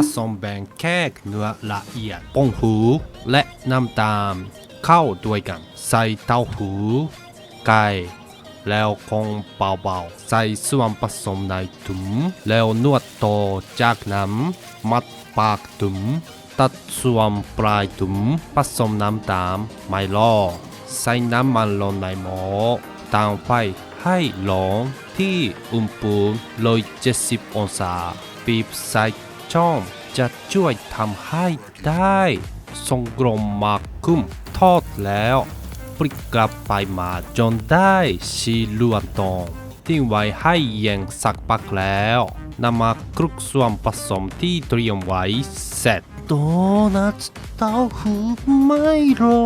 ผสมแบ่งแค่เนื้อละเอียดปงหูและน้ำตาลเข้าด้วยกัน ใส่เต้าหู้ไก่แล้วคงเบาๆใส่ส่วนผสมในถุงแล้วนวดต่อจากนั้นมัดปากถุงตัดส่วนปลายถุงผสมน้ำตาลไม่รอใส่น้ำมันลงในหม้อตั้งไฟให้ร้อนที่อุณหภูมิ170องศาปีบใส่ ช่องจะช่วยทำให้ได้ทรงกลมมากขึ้นทอดแล้วพลิกกลับไปมาจนได้สีลืองทองทิ้งไว้ให้เย็นสักพักแล้วนำมาคลุกส่วนผสมที่เตรียมไว้เสร็จโดนัทเต้าหู้ไม่รอ